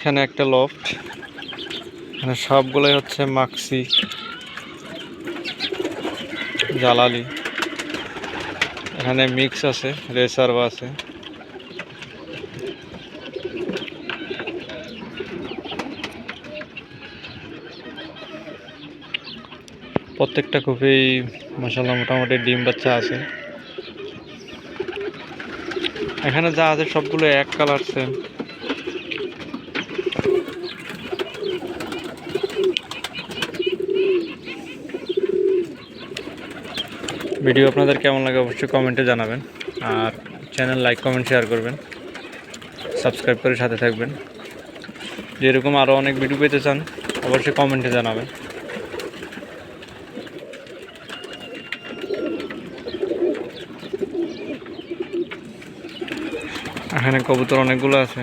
এখানে একটা লফট এখানে সবগুলোই হচ্ছে মাক্সি, জালালি। এখানে মিক্স আছে রেসার্ভ আছে। প্রত্যেকটা খুবই মশালা মোটামুটি ডিম বাচ্চা আছে। এখানে যা আছে সবগুলো এক কালার সেম ভিডিও আপনাদের কেমন লাগে অবশ্যই কমেন্টে জানাবেন। আর চ্যানেল লাইক, কমেন্ট, শেয়ার করবেন। সাবস্ক্রাইব করে সাথে থাকবেন। যেরকম আরও অনেক ভিডিও পেতে চান, অবশ্যই কমেন্টে জানাবেন। এখানে কবুতর অনেকগুলো আছে।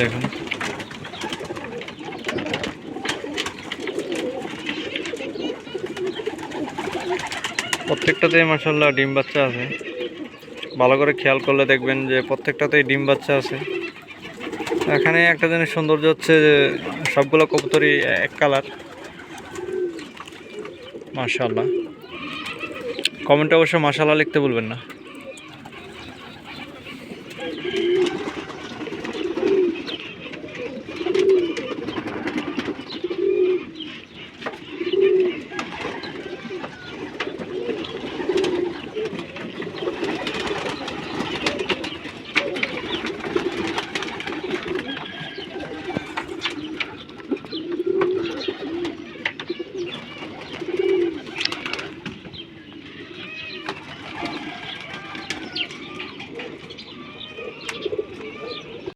দেখুন। প্রত্যেকটাতেই মাসাল্লাহ ডিম বাচ্চা আছে। ভালো করে খেয়াল করলে দেখবেন যে প্রত্যেকটাতেই ডিম বাচ্চা আছে। এখানে একটা জিনিস সৌন্দর্য হচ্ছে যে সবগুলো কবুতরই এক কালার। মাশাল্লাহ কমেন্টে অবশ্য মাশাল্লাহ লিখতে বলবেন না।